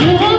જોવો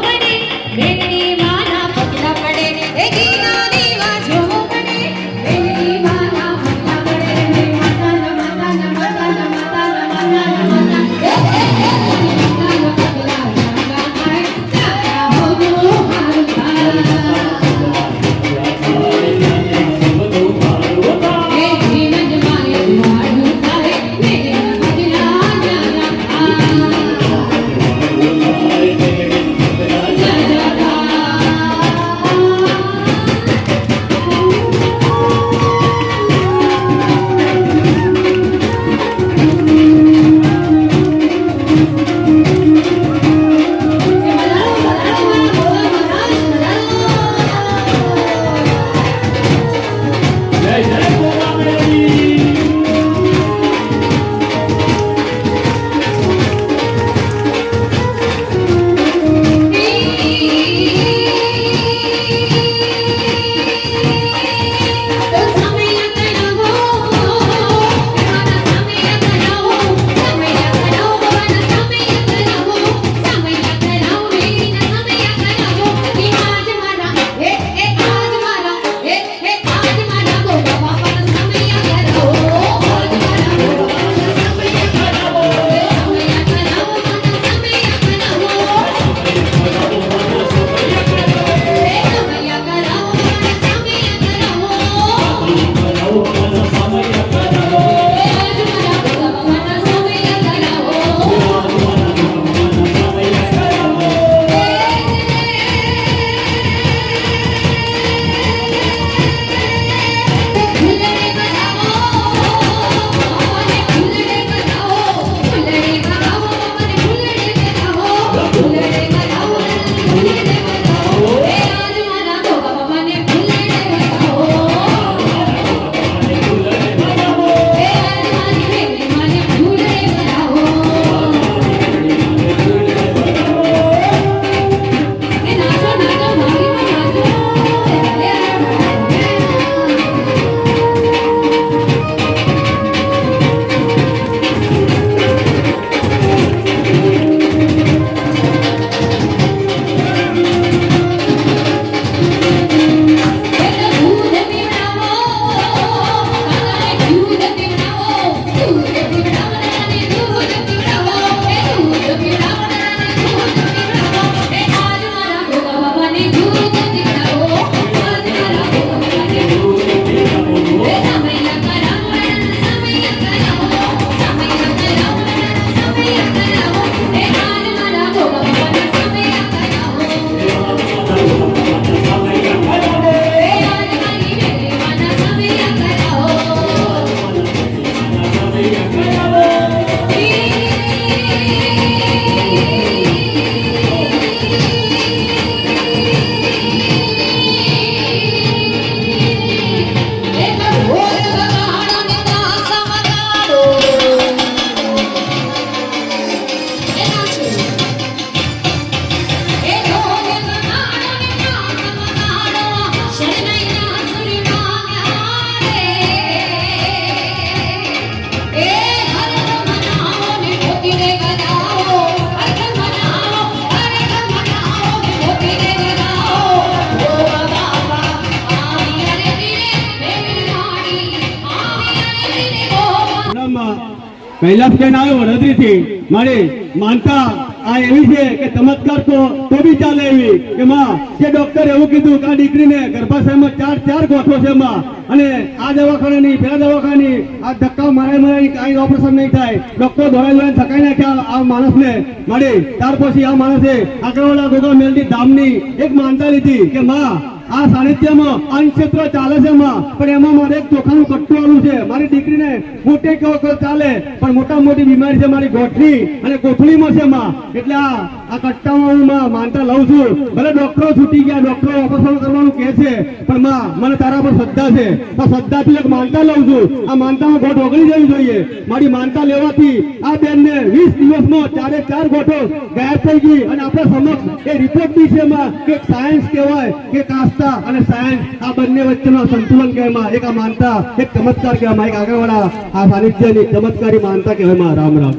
કૈલાસબેન આવ્યો વડોદરીથી મારે માનતા આ એવી છે કે ચમત્કાર તો તો બી ચાલે એવી કે માં, જે ડોક્ટર એવું કીધું કે આ દીકરીને ગર્ભાશયમાં ચાર ચાર ગોઠો છે માં. અને આ દવાખાનાની, પેલા દવાખાની આ ધક્કા મારે મારે કાંઈ ઓપરેશન નહીં થાય. ડોક્ટર દોડાઈ દોડાઈને થકાઈ નાખ્યા આ માણસને. મળે ત્યાર પછી આ માણસે આગળવાળા ગોગા મેલડી ધામની એક માનતા લીધી કે માં આ સાહિત્યમાં અન્નક્ષેત્ર ચાલે છે માં પણ એમાં મારે એક ચોખાનું કટ્ટું આવું છે. મારી દીકરીને મોટે કહો ચાલે, પણ મોટા મોટી બીમારી છે મારી ગોઠની અને કોથળીમાં છે માં એટલે આ આ કટ્ટામાં હું માં માનતા લઉં છું. ભલે ડોક્ટરો છૂટી ગયા, ડોક્ટરો ઓપરેશન કરવાનું કહે છે, પણ માં, મને તારા પર શ્રદ્ધા છે. તો શ્રદ્ધાથી એક માનતા લઉં છું. આ માનતામાં ગોઠ ઓગળી જવી જોઈએ. મારી માનતા લેવાથી આ બેનને વીસ દિવસમાં ચારે ચાર ગોઠો ગાયબ થઈ ગઈ. અને આપણે સમક્ષ એ રિપોર્ટ બી છે એમાં કે સાયન્સ કહેવાય, કે કાસ્તા અને સાયન્સ આ બંને વચ્ચેનો સંતુલન કહેવામાં એક આ માનતા, એક ચમત્કાર કહેવામાં, એક આગળવાળા આ સાનિધ્યની ચમત્કારી માનતા કહેવામાં રામ રામ.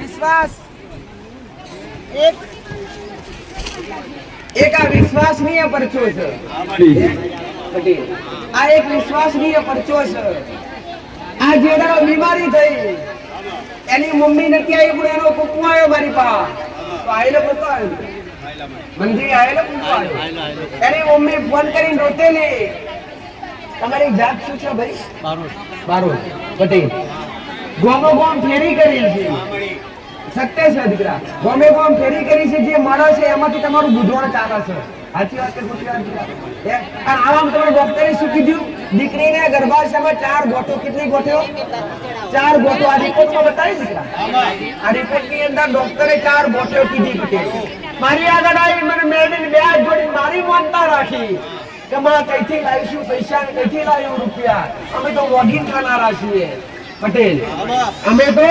વિશ્વાસ. એક આ વિશ્વાસનીય પરચો છે. આ એક વિશ્વાસનીય પરચો છે. આ જે બીમારી થઈ, એની મમ્મી નથી આવી, પણ એનો કુકુ આવ્યો મારી પા તો કુકુ આવ્યો. મંદિર આવેલો આવ્યો. મમ્મી ફોન કરીને ને તમારી જાત શું છે ભાઈ? બારોટ. પટેલ. ગોમો ગોમ ફેરી કરી છે. સત્ય છે દીકરા. ગોમે ગોમ ફેરી કરી છે. જે મળે છે એમાંથી તમારું બુધવાણ ચાલે છે. મારી આગળ આવી, મને મેળવીને બે જોડી મારી માનતા રાખી. કે માં કઈથી લાવીશું? પૈસા કઈથી લાવ્યું રૂપિયા? અમે તો વોગિન ખાનારા છીએ. પટેલ, અમે તો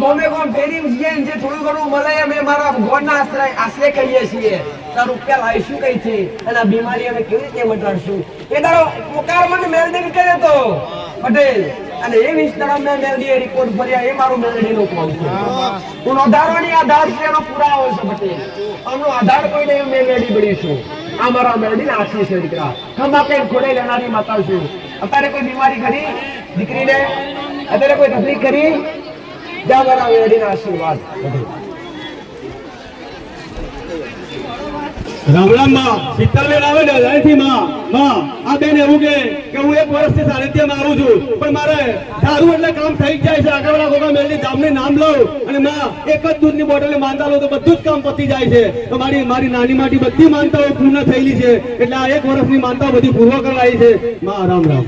ગોમે ગોમ ફેરી જે થોડું ઘણું મળે અમે મારા ગોળના આશ્રય આશ્રય કહીએ છીએ. તો રૂપિયા લાવીશું કઈથી અને આ બીમારી અમે કેવી રીતે મટાડશું? એ દાડો પોકાર મને મેલડી કર્યો તો પટેલ, અને એ વિસ્તારમાં મેં મેલડી રિપોર્ટ ભર્યા, એ મારું નો કામ છે હું આધારવાની આધાર છે, એનો પુરાવો છે, પટેલ. આમનો આધાર કોઈ નહીં મેં મેલડી બનીશું આ મારા મેળવીને આશી છે, દીકરા. ખંભા પેન ખોડે લેનારી માતા છું. અત્યારે કોઈ બીમારી કરી દીકરીને? અત્યારે કોઈ તકલીફ કરી જા મારા મેળવીના આશીર્વાદ. રામ રામમાં શીતલબેન આવે ને અહીંથી માં માં, આ બેન એવું કે કે હું એક વર્ષથી સાનિધ્યમાં આવું છું, પણ મારે સારું એટલે કામ થઈ જાય છે. આગળના ગોગા મેલની જામની નામ લઉં અને માં, એક જ દૂધની બોટલે માનતા લઉં તો બધું જ કામ પતી જાય છે. તો મારી મારી નાની માટી બધી માનતાઓ પૂર્ણ થયેલી છે. એટલે આ એક વર્ષની માનતાઓ બધી પૂર્વ કરાઈ છે. માં, રામ રામ.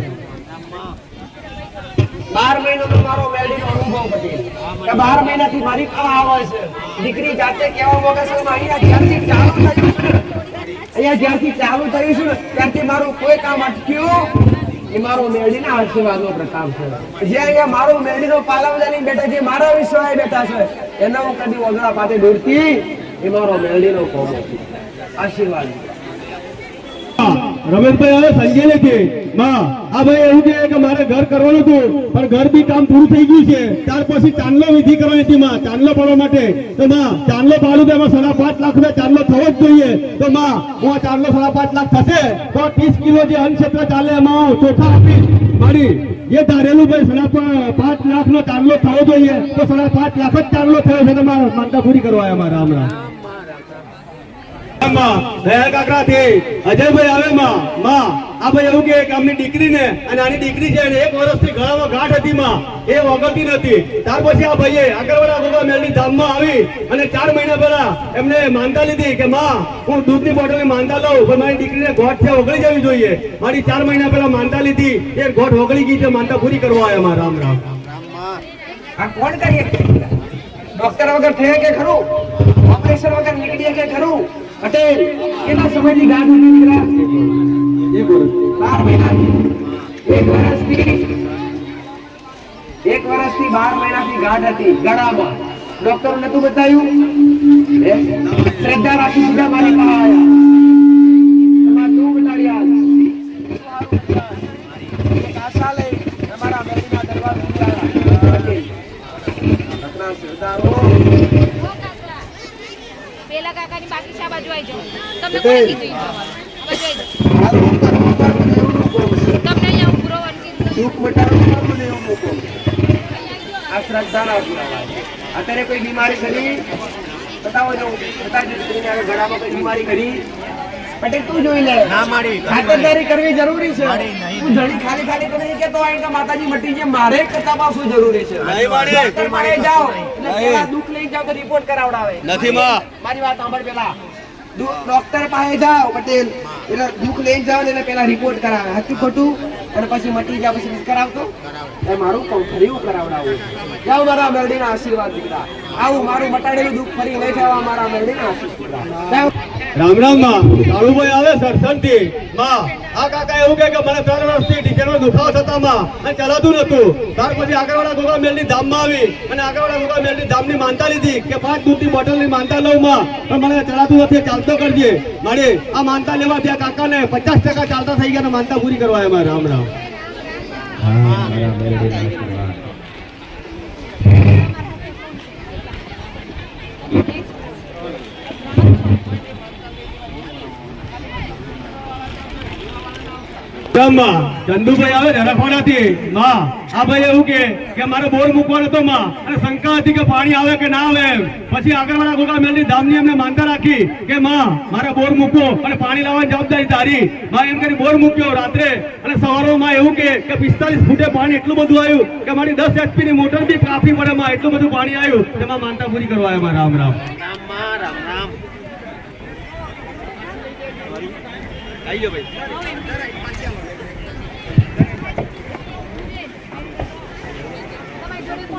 બાર મહિનો તો મારો મેળવીનો અનુભવ પટેલ કે બાર મહિનાથી મારી પાસે આવે દીકરી જાતે કેવા અહીંયા જ્યારથી ચાલુ થયું છે અહીંયા જ્યારથી ચાલુ થયું ત્યારથી મારું કોઈ કામ અટક્યું એ મારો મેળીના આશીર્વાદનો પ્રતાપ છે. જે અહીંયા મારો મેળીનો પાલવદાની બેટા જે મારા વિશ્વાય બેટા છે, એના હું કદી વગડા પાસે દોડતી એ મારો મેળીનો કોમો આશીર્વાદ. રમેશભાઈ, હવે સંજય ને કે, માં, આ ભાઈ એવું કહે કે મારે ઘર કરવાનું હતું, પણ ઘર બી કામ પૂરું થઈ ગયું છે. ત્યાર પછી ચાંદલો વિધિ કરવાની હતી, માં. ચાંદલો પાડવા માટે. તો, માં, ચાંદલો પાડું તો એમાં સાડા પાંચ લાખ રૂપિયા ચાંદલો થવો જ જોઈએ. તો, માં, હું આ ચાંદલો સાડા પાંચ લાખ થશે, તો ત્રીસ કિલો જે અન્નક્ષેત્ર ચાલે એમાં હું ચોખા આપીશ. મારી, જે ધારેલું ભાઈ સાડા પાંચ લાખ નો ચાંદલો થવો જોઈએ, તો સાડા પાંચ લાખ જ ચાંદલો થયો છે તમારે માનતા પૂરી કરવા આવ્યા, મારા હમણાં. કાકરાથી. આવે માં માં. આ ભાઈ એવું કે અમની દીકરીને અને આની દીકરી છે એને એક વર્ષથી ગળામાં ગાંઠ હતી માં. એ વગરતી નથી. ત્યાર આ ભાઈએ આગળવાળા ગોગા મેલની ધામમાં આવી અને ચાર મહિના પહેલા એમને માનતા લીધી કે, માં, હું દૂધની બોટલની માનતા લઉં મારી દીકરીને ગોઠ છે, ઓગળી જવી જોઈએ. મારી ચાર મહિના પહેલા માનતા લીધી. એ ગોઠ ઓગળી ગઈ છે, માનતા પૂરી કરવા આવ્યા રામ રામ. આ કોણ કરીએ? ડોક્ટર વગર થયા કે ખરું? ઓપરેશન વગર નીકળીએ કે ખરું? પટેલ કેટલા સમયની ગાંઠ હતી દીકરા બાર મહિનાથી. એક વર્ષથી એક વર્ષથી બાર મહિનાથી ગાઢ હતી ગળામાં. ડોક્ટર નતું બતાવ્યું? શ્રદ્ધા રાખી દીધા મારી પાસે આવ્યા. તું આશા લઈ તમારા મેળવીના દરબાર સુધી. પટેલ. ઘટના શ્રદ્ધાળુઓ પેલા કાકાની બાકી છે આ બાજુ આવી જાઓ. તમને કોણે કીધું આ બાજુ આવી. તમને અહીંયા કહું છે. આ શ્રદ્ધાના. અત્યારે કોઈ બીમારી કરી બતાવો જો બતાવજો દીકરીને હવે ગળામાં કોઈ બીમારી કરી પટેલ તું જોઈ લે. ના મારી ખાતરદારી કરવી જરૂરી છે. તું જડી ખાલી ખાલી તો નહીં કેતો હોય માતાજી મટી જે મારે તપાસવું જરૂરી છે? ડોક્ટર પાસે જાઓ. એટલે પેલા દુઃખ લઈ જાઓ તો રિપોર્ટ કરાવડાવે. નથી મારી વાત સાંભળ પેલા. ડોક્ટર પાસે જાઓ પટેલ. એટલે દુઃખ લઈ જાવ એટલે પેલા રિપોર્ટ કરાવે. હતું ખોટું? અને પછી મટી જાવ પછી કરાવતો? એ મારું કામ ફરી કરાવડાવું. જાઓ મારા મેરડીના આશીર્વાદ દીકરા. આવું મારું મટાડેલું દુઃખ ફરી લઈ જવા મારા જાઓ. રામ રામમાં. કાળુભાઈ આવે સરસનથી. માં આ કાકા એવું કે મને ત્રણ વર્ષથી ટીચરનો દુખાવો થતા માં અને ચલાતું નતું ત્યાર પછી આગળવાળા ગોગા મેલની ધામમાં આવી અને આગળવાળા ગોગા મેલની ધામ ધામની માનતા લીધી કે પાંચ દૂધની બોટલની માનતા લઉં માં. પણ મને ચલાતું નથી ચાલતો કરજે. મારે આ માનતા લેવા ત્યાં કાકાને પચાસ ટકા ચાલતા થઈ ગયા ને માનતા પૂરી કરવા આવ્યા. રામ રામ. માં ચંદુભાઈ આવે ને રખવાડાથી માં, આ ભાઈ એવું કે કે મારે બોર મૂકવાનો હતો માં. અને શંકા હતી કે પાણી આવે કે ના આવે પછી આગળવાળા ગોગા મેલની ધામની એમને માનતા રાખી કે, માં, મારે બોર મૂકો અને પાણી લાવવાની જવાબદારી તારી. માં એમ કરી બોર મૂક્યો રાત્રે. અને સવારો માં એવું કે કે પિસ્તાલીસ ફૂટે પાણી એટલું બધું આવ્યું કે મારી દસ એચપી ની મોટર બી કાફી પડે માં. એટલું બધું પાણી આવ્યું તેમાં માનતા પૂરી કરવા આવ્યા રામ રામ. રામ તમારી જોડે કોણ નહીં કરે. મોટી નહીં પણ હો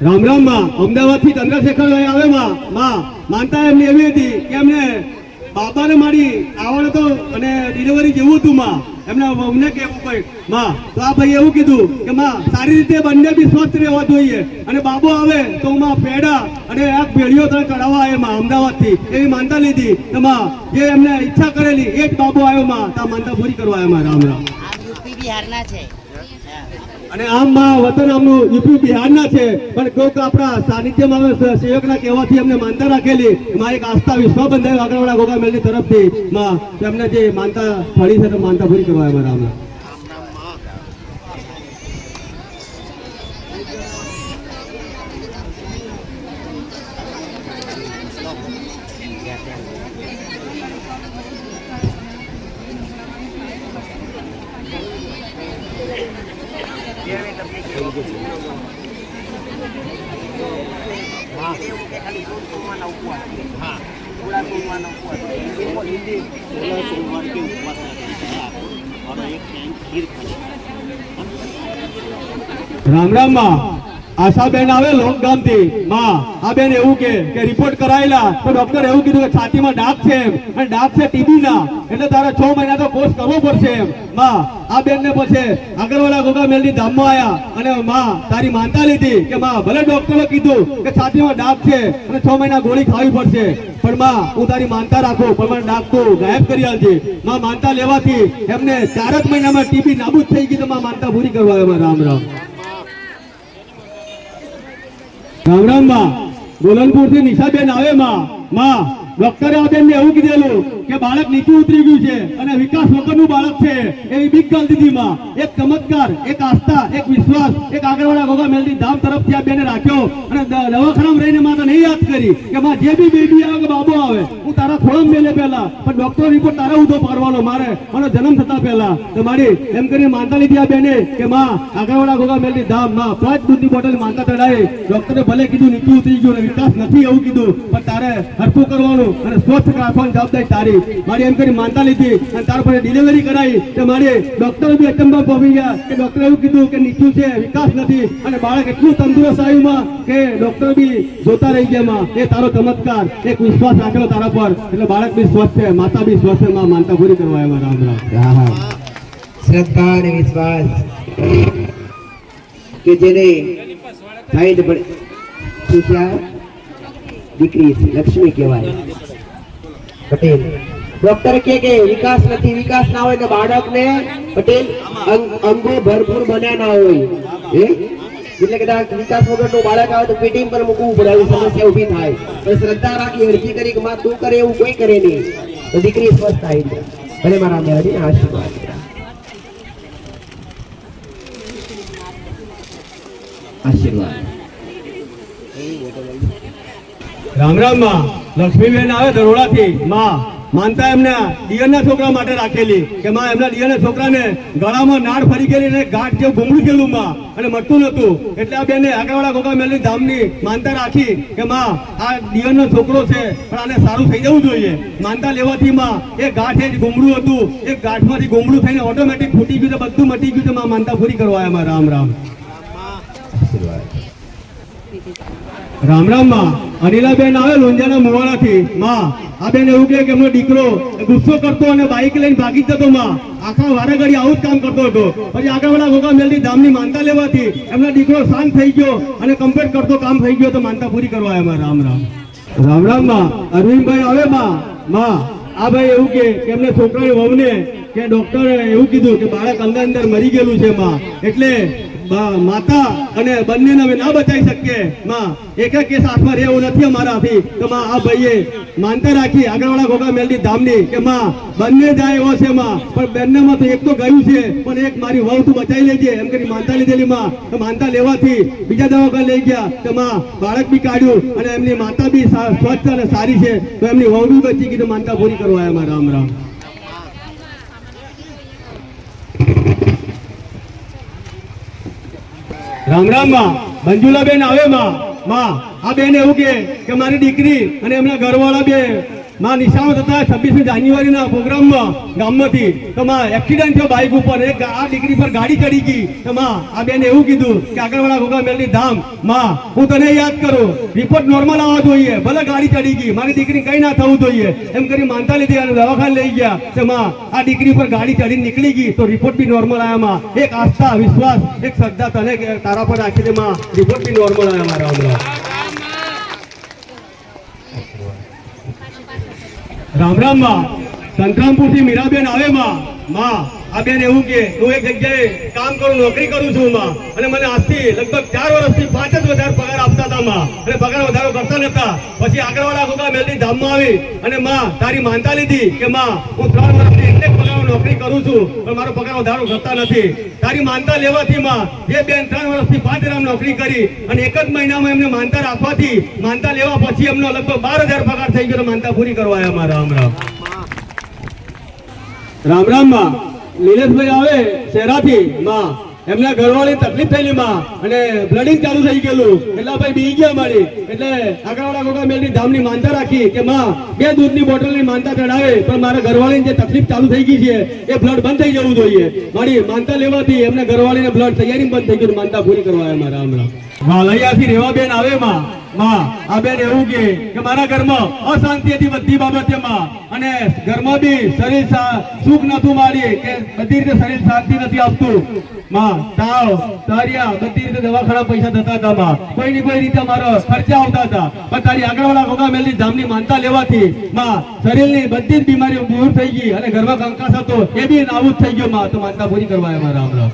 રામ રામમાં. અમદાવાદથી ચંદ્રશેખર ભાઈ આવે માં. માં, માનતા એમની એવી હતી કે એમને બાબાને મારી આવડ હતો અને ડિલિવરી જેવું હતું માં. એમને અમને કહેવું કઈ માં, તો આ ભાઈ એવું કીધું કે, માં, સારી રીતે બંને બી સ્વસ્થ રહેવા જોઈએ. અને બાબો આવે તો માં પેડા અને આ પેઢીઓ તને ચડાવવા આવે માં અમદાવાદથી એવી માનતા લીધી તો માં, જે એમને ઈચ્છા કરેલી એ જ બાબો આવ્યો માં. તો માનતા પૂરી કરવા આવ્યા માં. રામ રામ. બિહારના છે. અને આમ માં વતન આમનું યુપી બિહારના છે. પણ કોઈક આપણા સાનિધ્યમાં સેવકના કહેવાથી અમને માનતા રાખેલી એમાં એક આસ્થા વિશ્વ બંધાય આગળવાળા ગોગા મેલની તરફથી. માં એમને જે માનતા ફળી છે, તો માનતા પૂરી કરવા આવ્યા રામ રામમાં. આશાબેન આવે લોકગામથી માં, આ બેન એવું કે કે રિપોર્ટ કરાયેલા ડોક્ટર એવું કીધું કે છાતીમાં ડાઘ છે એમ. ડાઘ છે ટીબી ના. એટલે તારે છ મહિના તો કોર્સ કરવો પડશે એમ. માં આ બેનને પછી આગળવાળા ગોગા મેલની ધામમાં આવ્યા અને માં તારી માનતા લીધી કે માં, ભલે ડોક્ટરે કીધું કે છાતીમાં ડાક છે અને છ મહિના ગોળી ખાવી પડશે, પણ માં, હું તારી માનતા રાખું, પણ મને ડાક તો ગાયબ કરી આલજે માં માનતા લેવાથી એમને ચાર જ મહિનામાં ટીબી નાબૂદ થઈ ગઈ તો માં માનતા પૂરી કરવા આવ્યા. રામ રામ. રામ રામ, માં. ગોલનપુરથી નિશાબેન આવે, માં. માં ડોક્ટરે બેનને એવું કીધેલું કે બાળક નીચું ઉતરી ગયું છે અને વિકાસ વગરનું બાળક છે એવી બિગ ગાલ એક ચમત્કાર, એક આસ્થા, એક વિશ્વાસ, એક આગળવાળા ગોગા મેલડી ધામ તરફથી આ બેને રાખ્યો અને દવાખાનામાં રહીને માતા નહીં યાદ કરી કે માં જે બી બેબી આવે કે બાબો આવે, હું તારા થોડા મેલે પહેલા, પણ ડોક્ટર રિપોર્ટ તારા ઉધો પાડવાનો મારે, મારો જન્મ થતા પહેલા. મારી એમ કરીને માનતા લીધી આ બેને કે માં આગળવાળા ગોગા મેલડી ધામમાં પાંચ દૂધની બોટલ માનતા ચડાવી. ડોક્ટરે ભલે કીધું નીચું ઉતરી ગયું વિકાસ નથી એવું કીધું, પણ તારે હરખું કરવાનું. અને સ્વચ્છ રાખવાની જવાબદારી તારી. મારી એમ કરી માનતા લીધી અને તારા પછી ડિલિવરી કરાવી કે મારે ડોક્ટર બી અચંબા પહોંચી ગયા કે ડોક્ટરે એવું કીધું કે નીચું છે, વિકાસ નથી અને બાળક એટલું તંદુરસ્ત આવ્યું કે ડોક્ટર બી જોતા રહી ગયા એ તારો ચમત્કાર, એક વિશ્વાસ રાખેલો તારા પર. એટલે બાળક બી સ્વસ્થ છે, માતા બી સ્વસ્થ છે, માં માનતા પૂરી કરવા આવ્યા. રામ રામ. શ્રદ્ધા અને વિશ્વાસ કે જેને સાઈડ પડે શું? દીકરી છે લક્ષ્મી કહેવાય. પટેલ. ડોક્ટર કે કે વિકાસ નથી, વિકાસ ના હોય તો બાળકને પટેલ અંગ- અંગો ભરપૂર બન્યા ના હોય. હે? એટલે કદાચ વિકાસ વગરનું બાળક આવે તો પેટીમ પર મૂકવું પડે, આવી સમસ્યા ઊભી થાય. પણ શ્રદ્ધા રાખી, અરજી કરી કે માં તું કરે એવું કોઈ કરે નહીં. તો દીકરી સ્વસ્થ થાય છે. ભલે મારા મેળવી આશીર્વાદ. આશીર્વાદ. રામ રામમાં લક્ષ્મીબેન આવે દરોડાથી માં માનતા એમના દિયરના છોકરા માટે રાખેલી કે માં એમના દિયરના છોકરાને ગળામાં નાળ ફરી ગયેલી અને ગાંઠ જેવું ગુમડું ગયેલું માં અને મટતું નતું એટલે આ બેને આગળવાળા ગોગા મેલની ધામની માનતા રાખી કે માં, આ દિયરનો છોકરો છે, પણ આને સારું થઈ જવું જોઈએ. માનતા લેવાથી માં એ ગાંઠ એ જ ગુમડું હતું. એ ગાંઠમાંથી ગુમડું થઈને ઓટોમેટિક ફૂટી ગયું બધું મટી ગયું તો માં માનતા પૂરી કરવા આવ્યા રામ રામ. રામ રામમાં અનિલાબેન આવે લોંજાના મુવાડાથી માં, આ બેન એવું કહે કે એમનો દીકરો ગુસ્સો કરતો અને બાઈક લઈને ભાગી જતો, માં. આખા વારે ઘડી આવું જ કામ કરતો હતો. પછી આગળવાળા ગોગા મેલની ધામની માનતા લેવાથી એમનો દીકરો શાંત થઈ ગયો અને કમ્પ્લીટ કરતો કામ થઈ ગયો તો માનતા પૂરી કરવા આવ્યા રામ રામ રામ. રામમાં અરવિંદભાઈ આવે, માં. માં, આ ભાઈ એવું કે એમને છોકરાની વહુને કે ડોક્ટરે એવું કીધું કે બાળક અંદર અંદર મરી ગયેલું છે, માં. એટલે માતા અને બંનેને હવે ના બચાવી શકીએ. માં, એક કેસ હાથમાં રહેવું નથી અમારાથી તો માં, આ ભાઈએ માનતા રાખી, આગળવાળા ગોગા મેલની ધામની કે માં, બંને જાય એવો છે માં. પણ બંનેમાં તો એક તો ગયું છે, પણ એક મારી વહુ તું બચાવી લેજે. એમ કરી માનતા લીધેલી માં. તો માનતા લેવાથી બીજા દવાખાને લઈ ગયા. તો માં, બાળક બી કાઢ્યું અને એમની માતા બી સ્વચ્છ અને સારી છે. તો એમની વહુ બી બચી ગઈ. તો માનતા પૂરી કરવા આવ્યા રામ રામ રામ રામમાં મંજુલાબેન આવે માં. આ બેન એવું કે મારી દીકરી અને એમના ઘરવાળા બે માં નિશાળો થતા છવ્વીસમી જાન્યુઆરીના પ્રોગ્રામમાં ગામમાંથી તો માં એક્સિડન્ટ થયો બાઇક ઉપર. એક આ દીકરી પર ગાડી ચડી ગઈ. તો માં, આ બેન એવું કીધું કે આગળવાળા ગોગા મેલની ધામ. માં, હું તને યાદ કરું. રિપોર્ટ નોર્મલ આવવા જોઈએ. ભલે ગાડી ચડી ગઈ. મારી દીકરી કઈ ના થવું જોઈએ. એમ કરી માનતા લીધી અને દવાખાને લઈ ગયા. તો માં, આ દીકરી પર ગાડી ચડી નીકળી ગઈ. તો રિપોર્ટ બી નોર્મલ આવ્યા માં. એક આસ્થા, વિશ્વાસ, એક શ્રદ્ધા તને તારા પર રાખી દે માં. રિપોર્ટ બી નોર્મલ આવ્યા મારા હમણાં. રામ રામમાં. સંતરામપુરથી મીરાબેન આવે માં. માં, આ બેન એવું કે, હું એક જગ્યાએ કામ કરું, નોકરી કરું છું, માં. અને મને આજથી લગભગ ચાર વર્ષથી પાંચ જ વધારે પગાર આપતા હતા, માં. અને પગાર વધારો કરતા નતા. પછી આગળવાળા ખોખા મેલની ધામમાં આવી. અને માં, તારી માનતા લીધી કે, માં, હું ત્રણ વર્ષથી એટલે નોકરી કરું છું, પણ મારો પગાર વધારો થતા નથી. તારી માનતા લેવાથી માં બેન ત્રણ વર્ષથી પાંચ હજાર નોકરી કરી અને એક જ મહિનામાં એમને માનતા રાખવાથી માનતા લેવા પછી એમનો લગભગ બાર હજાર પગાર થઈ ગયો માનતા પૂરી કરવા આવ્યા રામ રામ. રામ રામમાં. લીલેશભાઈ આવે શહેરાથી માં એમના ઘરવાળી તકલીફ થયેલી માં. અને બ્લડિંગ ચાલુ થઈ ગયેલું. એટલે ભાઈ બી ગયા મારી. એટલે આગળવાળા ગોગા મેલની ધામની માનતા રાખી કે માં, બે દૂધની બોટલની માનતા ચડાવે પણ મારા ઘરવાળીની જે તકલીફ ચાલુ થઈ ગઈ છે, એ બ્લડ બંધ થઈ જવું જોઈએ. મારી માનતા લેવાથી એમના ઘરવાળીને બ્લડ તૈયારી બંધ થઈ ગયું માનતા પૂરી કરવા મારા રામ રામ રેવા બેન આવે માં. માં, આ બેન એવું કે કે મારા ઘરમાં અશાંતિ હતી બધી બાબતે માં અને ઘરમાં બી શરીર સુખ નતું મારી કે બધી રીતે શરીર શાંતિ નથી આપતું. માં, તાવ, તારિયા, બધી રીતે દવાખાના પૈસા થતા હતા માં. કોઈ ની કોઈ રીતે મારો ખર્ચા આવતા હતા. પણ તારી આગળવાળા ગોગા મેલની ધામની માનતા લેવાથી, માં, શરીરની બધી જ બીમારીઓ દૂર થઈ ગઈ અને ઘરમાં કંકાસ હતો, એ બી નાબૂદ થઈ ગયો, માં. તો માનતા પૂરી કરવા આવ્યા મારા રામ.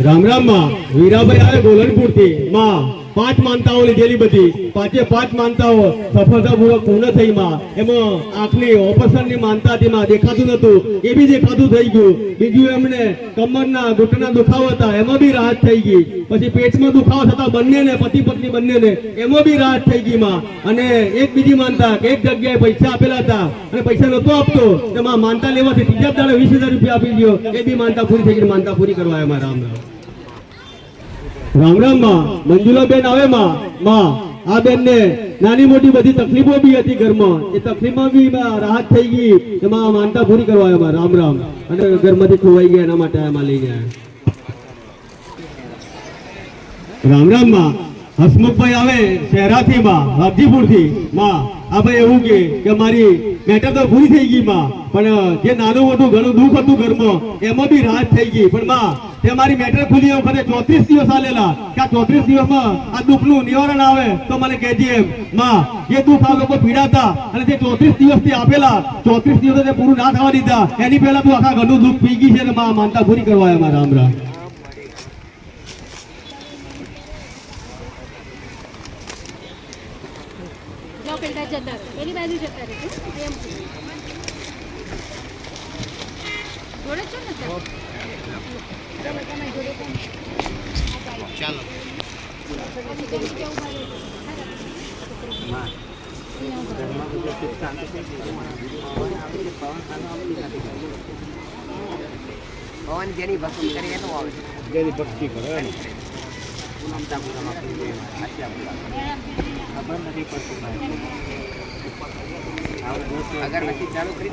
રામ રામમાં વીરાભાઈ આવે ગોલનપુરથી માં. પાંચ માનતાઓ લીધેલી બધી. પાંચે પાંચ માનતાઓ સફળતાપૂર્વક પૂર્ણ થઈ માં. એમાં આંખની ઓપરેશનની માનતા હતી દેખાતું નતું. એ બી દેખાતું થઈ ગયું. બીજું એમને કમરના ઘૂંટના દુખાવો હતા. એમાં બી રાહત થઈ ગઈ. પછી પેટમાં દુખાવો થતા બંનેને, પતિ પત્ની બંનેને, એમાં બી રાહત થઈ ગઈ માં. અને એક બીજી માનતા એક જગ્યાએ પૈસા આપેલા હતા. અને પૈસા નતો આપતો. એમાં માનતા લેવાથી ત્રીજા દાડે વીસ હજાર રૂપિયા આપી દો એ બી માનતા પૂરી થઈ ગઈ. માનતા પૂરી કરવા એમાં રામ રામ રામ રામમાં મંજુલાબેન આવે માં માં. આ બેન ને નાની મોટી બધી તકલીફો બી હતી ઘરમાં. એ તકલીફમાં બી રાહત થઈ ગઈ. એમાં માનતા પૂરી કરવા આવ્યા રામ રામ. અને ઘરમાંથી ખોવાઈ ગયા, એના માટે એમાં લઈ ગયા. રામ રામમાં હસમુખભાઈ આવે શહેરાથી માં હાજીપુરથી માં આ એવું કે મારી મેટર તો પૂરી થઈ ગઈ માં, પણ જે નાનું મોટું ઘણું દુઃખ હતું ઘરમાં, એમાં બી રાહત થઈ ગઈ. પણ માં, તે મારી મેટર ખુલી વખતે ચોત્રીસ દિવસ આલેલા. કે આ ચોત્રીસ દિવસમાં આ દુઃખનું નિવારણ આવે, તો મને કહેજે એમ. માં, જે દુઃખ આ લોકો પીડાતા, અને જે ચોત્રીસ દિવસથી આપેલા, ચોત્રીસ દિવસે પૂરું ના થવા દીધા, એની પહેલા તું આખા ઘરનું દુઃખ પી ગઈ છે ને માં, માનતા પૂરી કરવા મારા રામ રામ જો પેલા જતા રહે એની બાજુ જતા રહે એમ જોડે જ છો ને સર તમે તમારી જોડે કોણ? ચાલો ભગવાન જેની ભક્તિ કરે એનું આવે જેની ભક્તિ કરે ને. અગરબત્તી ચાલુ કરી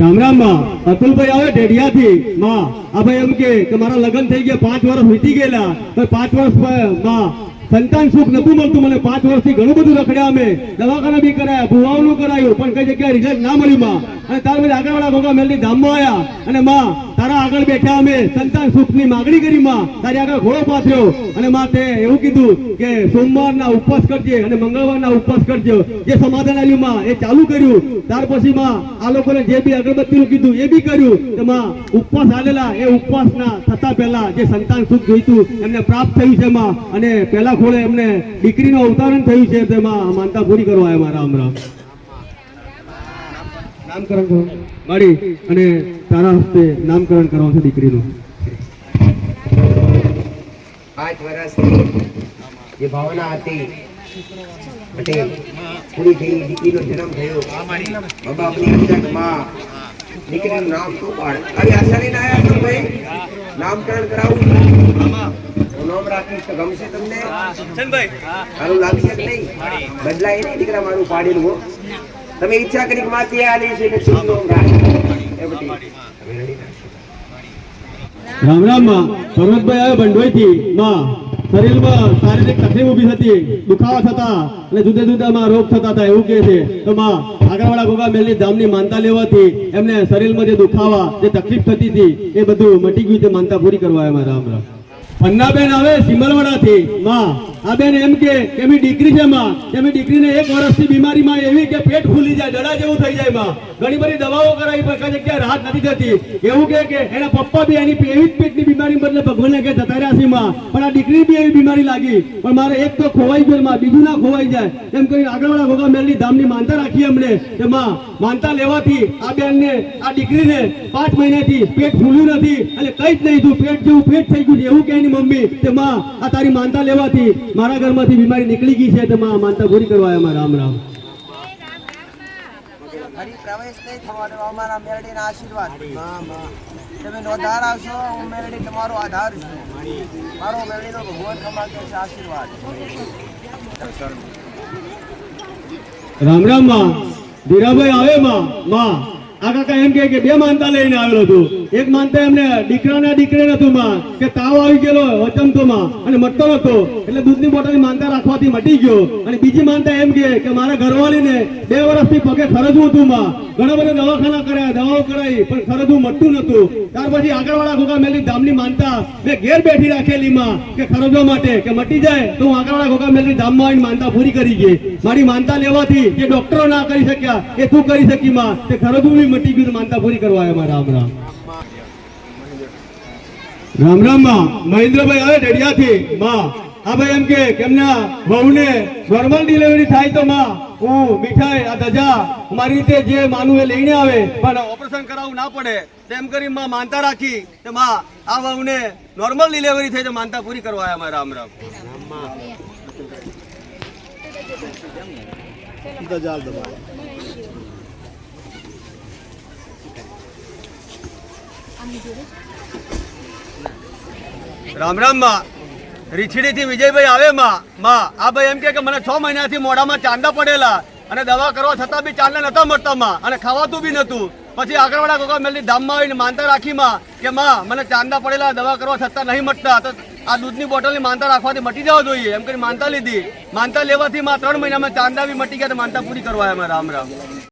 રામ રામ, માં. અતુલભાઈ આવે ઢેડિયાથી માં, આ ભાઈ એમ કે મારા લગ્ન થઈ ગયા, પાંચ વર્ષ વીતી ગયેલા. પાંચ વર્ષમાં સંતાન સુખ નતું મળતું. મને પાંચ વર્ષથી ઘણું બધું રખડ્યા અમે. દવાખાના બી કરાયા, ભુવાઓનું કરાયું, પણ કઈ જગ્યાએ રિઝલ્ટ ના મળ્યું માં. અને તાર પછી આગળવાળા ભોગા મેલની ધામમાં આવ્યા અને માં, તારા આગળ બેઠા અમે. સંતાન સુખની માગણી કરી માં. તારી આગળ ઘોડો પાથર્યો. અને માં તે એવું કીધું કે સોમવારના ઉપવાસ કરજે અને મંગળવારના ઉપવાસ કરજો. જે સમાધાન આવ્યું માં, એ ચાલુ કર્યું. ત્યાર પછી માં, આ લોકોને જે બી અગરબત્તીનું કીધું, એ બી કર્યું. તો માં, ઉપવાસ આવેલા એ ઉપવાસના થતા પહેલા જે સંતાન સુખ જોઈતું, એમને પ્રાપ્ત થયું છે માં. અને પહેલા ખોળે એમને દીકરીનું અવતરણ થયું છે તેમાં માનતા પૂરી કરવા આવ્યા મારા રામ રામ. નામકરણ કરો. મારી અને તારા હસ્તે નામકરણ કરવાનું છે દીકરીનું. પાંચ વર્ષથી જે ભાવના હતી પટેલ પૂરી થઈ દીકરીનો જન્મ થયો. મા બાપની અચકમાં દીકરીનું નામ શું પાડ? આવી આશા લઈને ભાઈ? નામકરણ કરાવું? નામ રાખીશ તો ગમશે તમને? સારું લાગશે કે નહીં? બદલાય નહીં દીકરા મારું પાડેલું હો. તમે ઈચ્છા કરી માં તે આલી છે કે શું નામ રાખે એ બધી. તમે રેડી રાખશો રામ રામમાં. પર્વતભાઈ આવ્યો ભંડોઈથી માં શરીરમાં શારીરિક તકલીફ ઊભી થતી. દુખાવા થતા અને જુદા જુદામાં રોગ થતા હતા એવું કહે છે. તો માં આગળવાળા ગોગા મેલની ધામની માનતા લેવાથી એમને શરીરમાં જે દુખાવા જે તકલીફ થતી હતી એ બધું મટી ગયું માનતા પૂરી કરવા એમાં રામ રામ. પન્નાબેન આવે સિમલવાડાથી. માં આ બેન એમ કે એમની દીકરી છે માં. એમની દીકરીને એક વર્ષથી બીમારીમાં એવી કે પેટ ફૂલી જાય દડા જેવું થઈ જાય માં. ઘણી બધી દવાઓ કરાવી પણ કઈ જગ્યાએ રાહત નથી થતી. એવું કે કે એના પપ્પા બી એની એવી જ પેટની બીમારી બદલે ભગવાનને કે જતા રહ્યા છે માં. પણ આ દીકરી બી એવી બીમારી લાગી. પણ મારે એક તો ખોવાઈ ગયો માં બીજું ના ખોવાઈ જાય. એમ કરી આગળવાળા ભોગા મેલની ધામની માનતા રાખી અમને કે માં માનતા લેવાથી આ બેનને આ દીકરીને પાંચ મહિનાથી પેટ ફૂલ્યું નથી. અને કઈ જ નહીં થયું પેટ જેવું પેટ થઈ ગયું એવું કે એની મમ્મી તે માં આ તારી માનતા લેવાથી મારા ઘરમાંથી બીમારી નીકળી ગઈ છે. તે માં માનતા પૂરી કરવા આવ્યા રામ રામ. પ્રવેશ નહીં થવા અમારા મેરડીના આશીર્વાદ. તમે નોંધાર આવશો હું મેરડી તમારો આધાર છું. મારો મેરડીનો ભગવાન કમાતો છે આશીર્વાદ. રામ રામમાં. ધીરાભાઈ આવે માં. માં આ કાકા એમ કે બે માનતા લઈને આવેલો છું. એક માનતા એમને દીકરાના દીકરે નતું કે તાવ આવી ગયેલો વચમતો માં, અને મટતો નતો. એટલે દૂધની બોટલ માનતા રાખવાથી મટી ગયો. અને બીજી માનતા એમ કે મારા ઘરવાળીને બે વર્ષથી પગે ખરજવું હતું ઘણા બધા દવાખાના કર્યા, દવાઓ કરાવી પણ ખરજવું મટતું નતું. ત્યાર પછી આગળવાળા ઘોઘા મેલી ધામની માનતા મેં ઘેર બેઠી રાખેલી માં, કે ખરજવા માટે, કે મટી જાય, તો હું આગળવાળા ઘોઘા મેલી ધામમાં આવીને માનતા પૂરી કરી ગઈ. મારી માનતા લેવાથી જે ડોક્ટરો ના કરી શક્યા, એ તું કરી શકી માં, તે ખરજવું બી મટી ગયું માનતા પૂરી કરવા આવ્યા રામ રામ. રામ રામમાં. મહેન્દ્રભાઈ આવે ડેડિયાથી માં. હા ભાઈ એમ કે કે એમના વહુને નોર્મલ ડિલિવરી થાય તો માં હું મીઠાઈ આ ધજા મારી રીતે જે માનું એ લઈને આવે. પણ ઓપરેશન કરાવવું ના પડે. તેમ કરી માં માનતા રાખી કે માં આ વહુને નોર્મલ ડિલિવરી થઈ તો માનતા પૂરી કરવા આવ્યા રામ રામ. રામ રામ રામમાં. રીછડીથી વિજયભાઈ આવે માં. આ ભાઈ એમ કે મને છ મહિનાથી મોઢામાં ચાંદા પડેલા અને દવા કરવા છતાં બી ચાંદા નતા મળતા માં. અને ખાવાતું બી નતું. પછી આગળવાળા ગોગા મેલની ધામમાં આવીને માનતા રાખી માં કે માં, મને ચાંદા પડેલા, દવા કરવા છતાં નહીં મટતા તો આ દૂધની બોટલની માનતા રાખવાથી મટી જવા જોઈએ. એમ કરી માનતા લીધી. માનતા લેવાથી માં ત્રણ મહિનામાં ચાંદા બી મટી ગયા તો માનતા પૂરી કરવા એમાં રામ રામ.